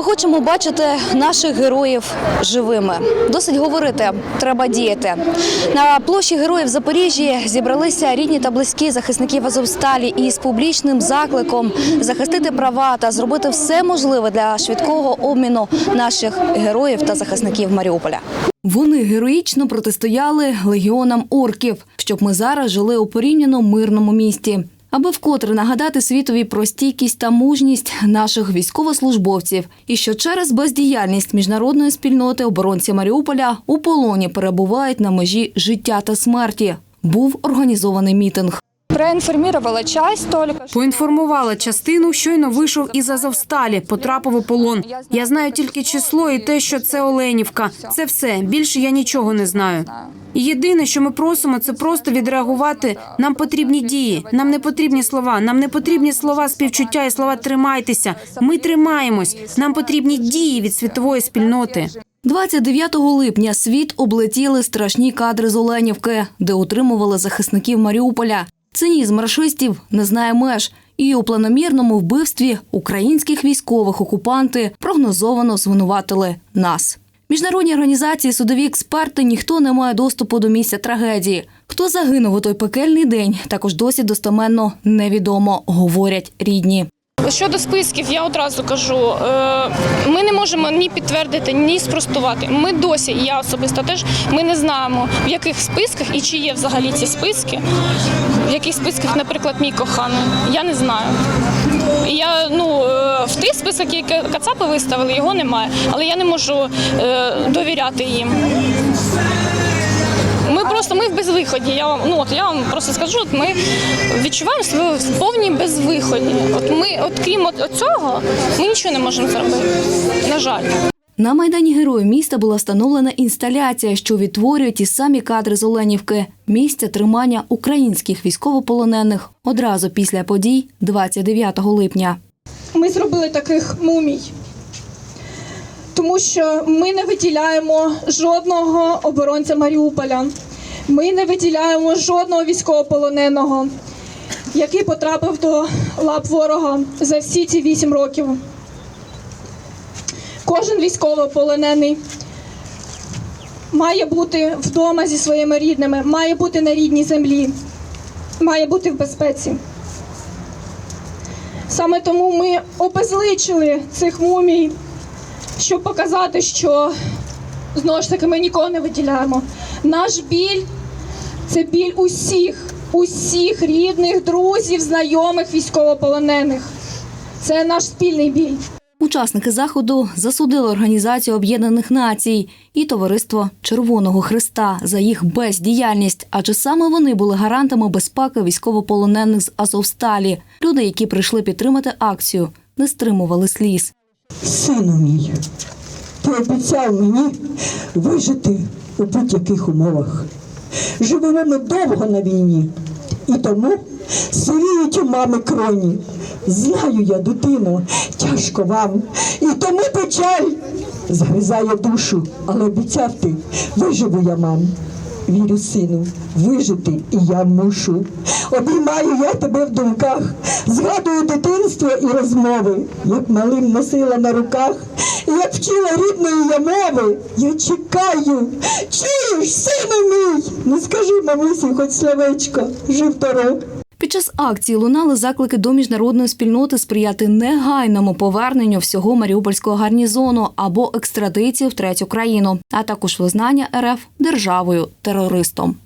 Ми хочемо бачити наших героїв живими. Досить говорити, треба діяти. На площі героїв Запоріжжі зібралися рідні та близькі захисників Азовсталі із публічним закликом захистити права та зробити все можливе для швидкого обміну наших героїв та захисників Маріуполя. Вони героїчно протистояли легіонам орків, щоб ми зараз жили у порівняно мирному місті. Аби вкотре нагадати світові про стійкість та мужність наших військовослужбовців, і що через бездіяльність міжнародної спільноти оборонці Маріуполя у полоні перебувають на межі життя та смерті. Був організований мітинг. Проинформировала часть только. что- Поінформувала частину, щойно вийшов із Азовсталі, потрапив у полон. Я знаю тільки число і те, що це Оленівка. Це все. Більше я нічого не знаю. І єдине, що ми просимо, це просто відреагувати. Нам потрібні дії, нам не потрібні слова. Нам не потрібні слова співчуття і слова тримайтеся. Ми тримаємось. Нам потрібні дії від світової спільноти. 29 липня світ облетіли страшні кадри з Оленівки, де утримували захисників Маріуполя. Цинізм рашистів не знає меж. І у планомірному вбивстві українських військових окупанти прогнозовано звинуватили нас. Міжнародні організації, судові експерти, ніхто не має доступу до місця трагедії. Хто загинув у той пекельний день, також досі достеменно невідомо, говорять рідні. Щодо списків, я одразу кажу, е, ми не можемо ні підтвердити, ні спростувати. Ми досі, і я особисто теж, ми не знаємо, в яких списках і чи є взагалі ці списки. В яких списках, наприклад, мій коханий. Я не знаю. Я ну е, в тих списках, які Кацапи виставили, його немає. Але я не можу е, довіряти їм. Ми просто ми в безвиході. Я вам ну от я вам просто скажу, от ми відчуваємо себе в повній безвиході. От ми, от крім от, от цього, ми нічого не можемо зробити. На жаль. На майдані героїв міста була встановлена інсталяція, що відтворює ті самі кадри з Оленівки, місця тримання українських військовополонених одразу після подій 29 липня. Ми зробили таких мумій, тому що ми не виділяємо жодного оборонця Маріуполя. Ми не виділяємо жодного військовополоненого, який потрапив до лап ворога за всі ці вісім років. Кожен військовополонений має бути вдома зі своїми рідними, має бути на рідній землі, має бути в безпеці. Саме тому ми обезличили цих мумій, щоб показати, що знову ж таки ми нікого не виділяємо. Наш біль це біль усіх, усіх рідних, друзів, знайомих, військовополонених. Це наш спільний біль. Учасники заходу засудили Організацію Об'єднаних Націй і Товариство Червоного Христа за їх бездіяльність, адже саме вони були гарантами безпеки військовополонених з Азовсталі. Люди, які прийшли підтримати акцію, не стримували сліз. Сину мій, ти обіцяв мені вижити у будь-яких умовах. Живемо ми довго на війні, і тому сивіють у мами кроні. Знаю я, дитино, тяжко вам, і тому печаль згризає душу, але обіцяв ти, виживу я, мам. Вірю, сину, вижити і я мушу. Обіймаю я тебе в думках, згадую дитинство і розмови, як малим носила на руках, і як вчила рідної я мови. Я чекаю, чуєш, сину мій? Ну скажи, мамусі, хоч словечко, жив дорог. Під час акції лунали заклики до міжнародної спільноти сприяти негайному поверненню всього маріупольського гарнізону або екстрадиції в третю країну, а також визнання РФ державою терористом.